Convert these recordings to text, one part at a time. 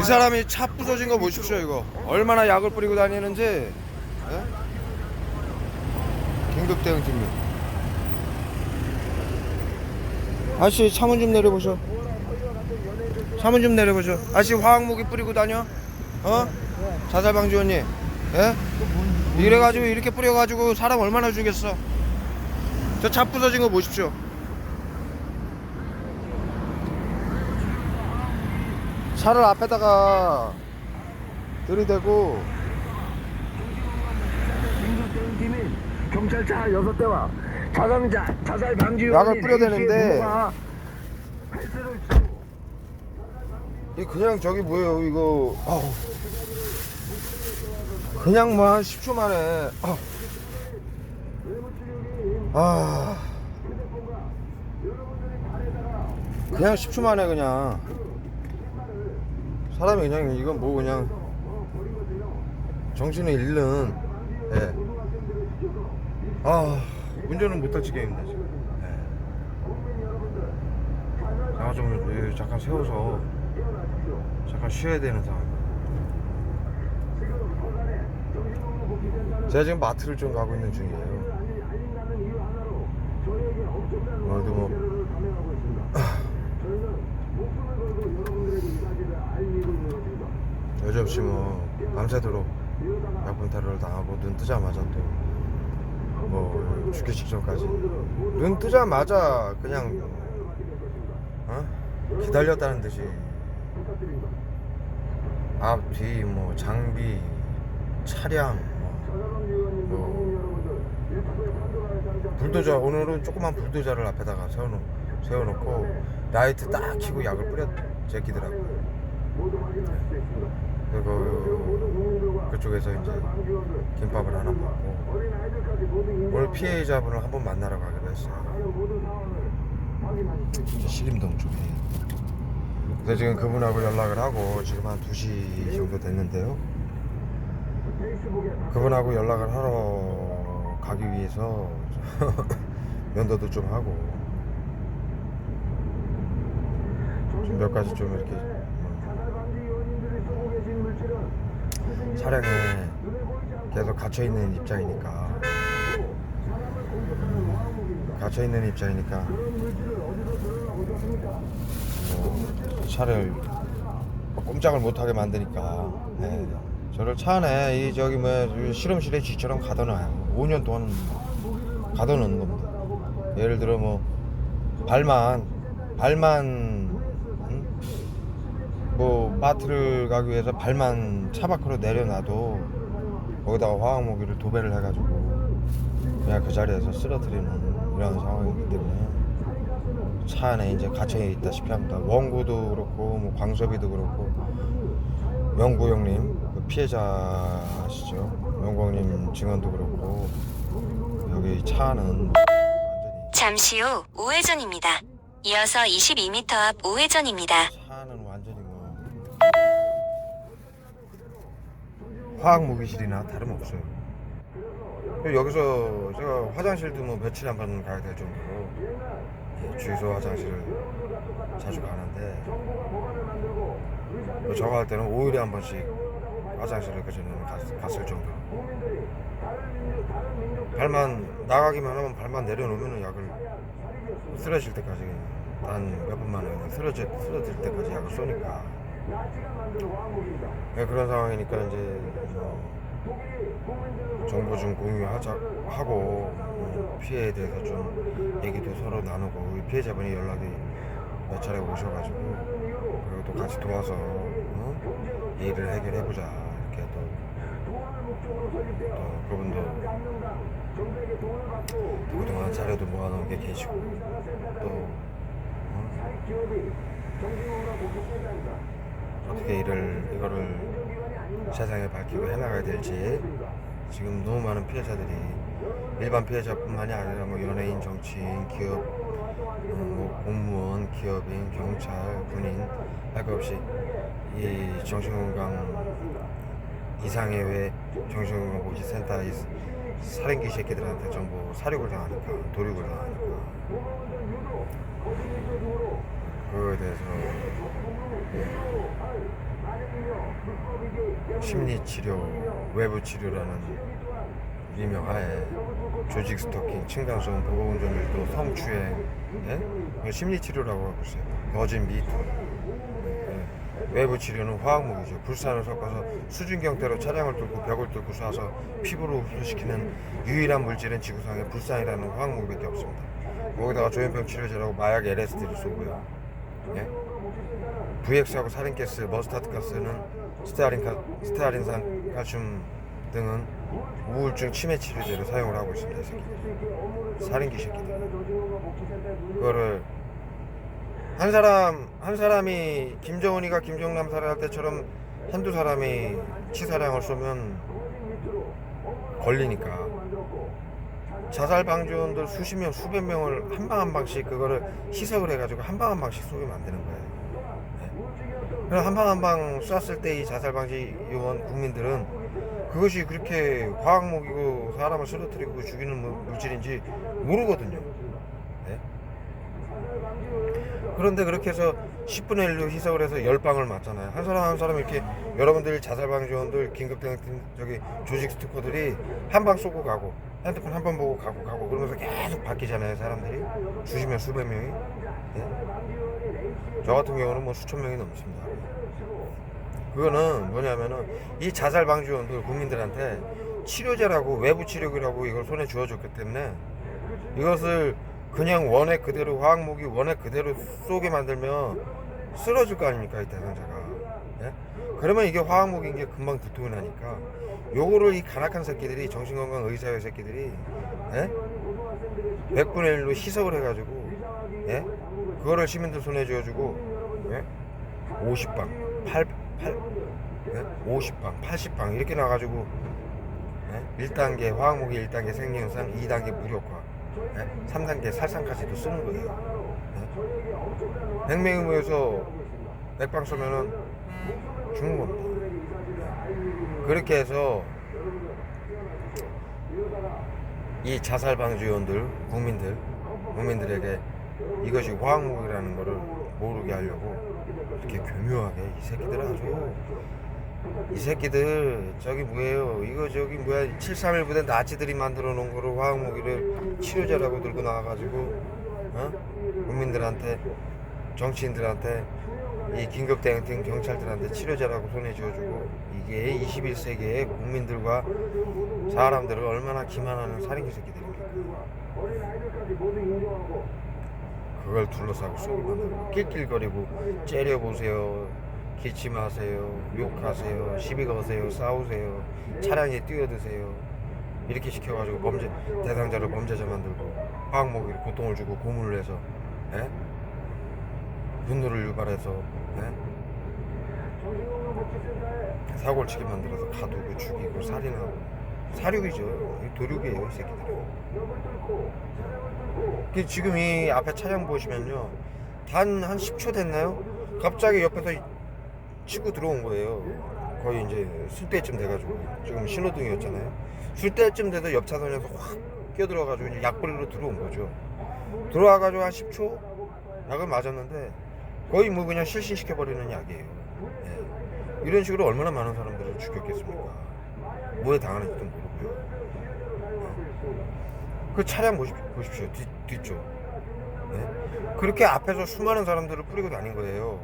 이 사람이 차 부서진 거 보십시오 이거. 얼마나 약을 뿌리고 다니는지. 예? 긴급 대응 팀님 아저씨 차문 좀 내려보셔. 차문 좀 내려보셔. 아저씨 화학무기 뿌리고 다녀? 어? 자살방지원님 예? 이래가지고 이렇게 뿌려가지고 사람 얼마나 죽겠어? 저 차 부서진 거 보십시오 차를 앞에다가 들이대고 경찰차 6대와 자동차 자살 방지 약을 뿌려대는데 이 그냥 저기 뭐예요 이거 아우. 그냥 뭐 한 10초 만에 아. 아 그냥 10초 만에 그냥 사람이 그냥 이건 뭐 그냥 정신을 잃는 예. 아 운전은 못할 지경입니다 지금 예. 제가 좀 예, 잠깐 세워서 잠깐 쉬어야 되는 상황입니다 제가 지금 마트를 좀 가고 있는 중이에요 오늘도 뭐 여지없이 뭐 밤새도록 테러를 당하고 눈 뜨자마자 또 뭐 죽기 직전까지 눈 뜨자마자 그냥 어? 기다렸다는 듯이 앞, 뒤, 뭐 장비, 차량, 뭐, 뭐 불도저 오늘은 조그만 불도저를 앞에다가 세워놓, 세워놓고 라이트 딱 켜고 약을 뿌려 제끼더라고요. 그리고 그쪽에서 이제 김밥을 하나 먹고 오늘 피해자분을 한번 만나러 가기로 했어요. 신림동 쪽에. 그래서 지금 그분하고 연락을 하고 지금 한 2시 정도 됐는데요. 그분하고 연락을 하러 가기 위해서 면도도 좀 하고 좀 몇 가지 좀 이렇게 음, 차량에 계속 갇혀 있는 입장이니까. 갇혀 있는 입장이니까. 뭐 차를 뭐 꼼짝을 못하게 만드니까. 네. 저를 차 안에 이 저기 뭐 실험실에 쥐처럼 가둬놔요. 5년 동안 가둬놓는 겁니다. 예를 들어 뭐 발만 발만 마트를 가기 위해서 발만 차 밖으로 내려놔도 거기다가 화학무기를 도배를 해가지고 그냥 그 자리에서 쓰러뜨리는 이런 상황이기 때문에 차 안에 이제 갇혀 있다시피 합니다. 원고도 그렇고 뭐 광섭이도 그렇고 영구 형님 그 피해자시죠. 영구 형님 증언도 그렇고 여기 차 안은 뭐 완전히 잠시 후 우회전입니다. 이어서 22m 앞 우회전입니다. 차는 화학 무기실이나 다름없어요. 여기서 제가 화장실도 뭐 며칠에 한번 가야 될 정도로 예, 주유소 화장실을 자주 가는데 뭐 저거 할 때는 5일에 한 번씩 화장실을 그 전에는 갔, 갔을 정도로 발만 나가기만 하면 발만 내려놓으면 약을 쓰러질 때까지 한몇분 만에 그냥 쓰러질, 쓰러질 때까지 약을 쏘니까 네, 그런 상황이니까 이제 뭐 정보 좀 공유하자 하고 뭐 피해에 대해서 좀 얘기도 서로 나누고 이 피해자분이 연락이 몇 차례 오셔가지고 그리고 또 같이 도와서 어? 이 일을 해결해보자 이렇게 또, 또 그분도 그동안 자료도 모아놓은 게 계시고 또 어? 어떻게 일을 이거를 세상에 밝히고 해나가야 될지. 지금 너무 많은 피해자들이 일반 피해자뿐만이 아니라 뭐 연예인, 정치인, 기업, 어, 뭐 공무원, 기업인, 경찰, 군인 할 것 없이 이 정신건강 이상해외 정신건강보호센터 이 살인귀 새끼들한테 전부 사륙을 당하니까 도륙을 당하니까. 그거에 대해서 심리치료, 외부치료라는 유명하에 조직 스토킹, 층간소음, 보호운전 유도, 성추행, 예? 심리치료라고 하고 있어요. 거짓 미투. 예. 외부 치료는 화학무기죠. 불산을 섞어서 수증경태로 차량을 뚫고 벽을 뚫고 쏴서 피부로 흡수시키는 유일한 물질은 지구상에 불산이라는 화학무기밖에 없습니다. 거기다가 조현병 치료제라고 마약 LSD를 쏘고요. 예? VX하고 살인가스, 머스타드 가스는 스테아린 가, 스테아린산 칼슘 등은 우울증 치매 치료제로 사용을 하고 있습니다. 이 새끼들. 살인귀 새끼들. 그거를 한 사람 한 사람이 김정은이가 김정남 살해할 때처럼 한두 사람이 치사량을 쏘면 걸리니까 자살 방지원들 수십 명 수백 명을 한 방 한 방씩 그거를 희석을 해가지고 한 방 한 방씩 쏘면 안 되는 거예요. 네. 그럼 한방 한 방 쐈을 때 이 자살 방지 요원 국민들은 그것이 그렇게 화학무기고 사람을 쓰러뜨리고 죽이는 물- 물질인지 모르거든요. 네. 그런데 그렇게 해서 10분의 1로 희석을 해서 10방을 맞잖아요. 한 사람 한 사람 이렇게 여러분들 자살방지원들 긴급대응팀 저기 조직 스티커들이 한 방 쏘고 가고 핸드폰 한 번 보고 가고 가고 그러면서 계속 바뀌잖아요 사람들이 명 수백 명이 예. 저 같은 경우는 뭐 수천 명이 넘습니다 그거는 뭐냐면은 이 자살 방지 원들 국민들한테 치료제라고 외부 치료기라고 이걸 손에 쥐어줬기 때문에 이것을 그냥 원액 그대로 화학무기 원액 그대로 쏘게 만들면 쓰러질 거 아닙니까 이 대상자가 예? 그러면 이게 화학무기인 게 금방 두통이 나니까 요거를 이 간악한 새끼들이 정신건강 의사회 새끼들이 예? 100분의 1로 희석을 해가지고 예? 그거를 시민들 손에 쥐어주고 예? 50방 8, 8, 예? 50방 80방 이렇게 나가지고 예? 1단계 화학무기 1단계 생리현상 2단계 무력화 예? 3단계 살상까지도 쓰는 거예요 예? 100명이 모여서 100방 쏘면은 죽는 겁니다 그렇게 해서 이 자살 방지원들 국민들 국민들에게 이것이 화학무기라는 거를 모르게 하려고 이렇게 교묘하게 이 새끼들 아주. 이 새끼들 저기 뭐예요? 이거 저기 뭐야? 731 부대 나치들이 만들어 놓은 거를 화학무기를 치료제라고 들고 나와가지고 어? 국민들한테 정치인들한테 이 긴급대응팀 경찰들한테 치료제라고 손에 쥐어주고 이게 21세기의 국민들과 사람들을 얼마나 기만하는 살인귀 새끼들입니까 그걸 둘러싸고 쏘고 만들고 낄낄거리고 째려보세요. 기침하세요. 욕하세요. 시비 거세요. 싸우세요. 차량에 뛰어드세요. 이렇게 시켜가지고 범죄 대상자를 범죄자 만들고 화학목이 고통을 주고 고문을 해서 예? 분노를 유발해서 예? 사고를 치게 만들어서 가두고 죽이고 살인하고 사륙이죠. 이 도륙이에요 이 새끼들이. 그 지금 이 앞에 차량 보시면요. 단 한 10초 됐나요? 갑자기 옆에서 이- 치고 들어온 거예요. 거의 이제 쓸 때쯤 돼가지고. 지금 신호등이었잖아요. 쓸 때쯤 돼서 옆 차선에서 확 끼어들어가지고 이제 약벌리로 들어온 거죠. 들어와가지고 한 10초 약을 맞았는데 거의 뭐 그냥 실신시켜버리는 약이에요. 예. 이런 식으로 얼마나 많은 사람들을 죽였겠습니까 뭐에 당하는지도 모르고요 예. 그 차량 보십시오. 뒤, 뒤쪽 예? 그렇게 앞에서 수많은 사람들을 뿌리고 다닌 거예요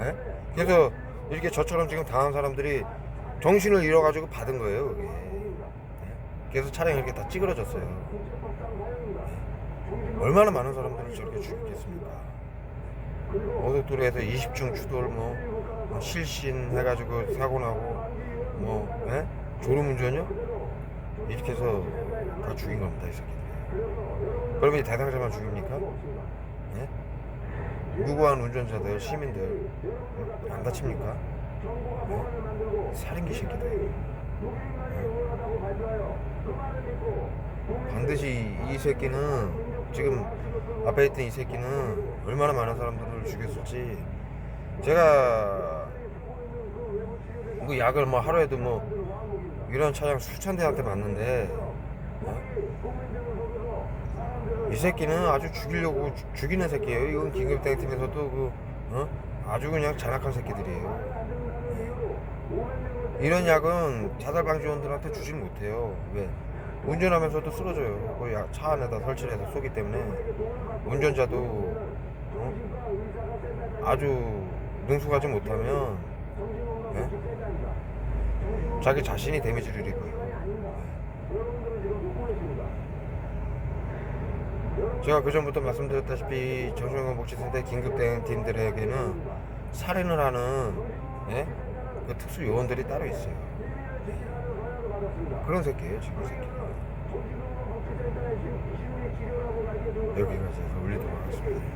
예? 그래서 이렇게 저처럼 지금 당한 사람들이 정신을 잃어가지고 받은 거예요 그게 예? 그래서 차량이 이렇게 다 찌그러졌어요 예? 얼마나 많은 사람들을 저렇게 죽였겠습니까 고속도로에서 20중 추돌 뭐, 뭐 실신 해가지고 사고 나고 뭐 예? 졸음운전이요? 이렇게 해서 다 죽인 겁니다 이 새끼들 그러면 이 대상자만 죽입니까? 예? 무고한 운전자들 시민들 예? 안 다칩니까? 예? 살인귀 새끼들 예? 반드시 이 새끼는 지금 앞에 있던 이 새끼는 얼마나 많은 사람들을 죽였을지 제가 뭐 약을 뭐 하루에도 뭐 이런 차량 수천 대한테 맞는데 어? 이 새끼는 아주 죽이려고 주- 죽이는 새끼예요. 이건 긴급 대응팀에서도 그 어? 아주 그냥 잔악한 새끼들이에요. 이런 약은 자살 방지원들한테 주질 못해요. 왜? 운전하면서도 쓰러져요. 그 약- 차 안에다 설치를 해서 쏘기 때문에 운전자도 어? 아주 능숙하지 못하면 예? 자기 자신이 데미지를 입어요. 제가 그 전부터 말씀드렸다시피 정신건강 복지센터 긴급 대응 팀들에게는 살인을 하는 예? 그 특수 요원들이 따로 있어요. 그런 새끼예요 지금 이 새끼가. 여기까지 해서 올리도록 하겠습니다.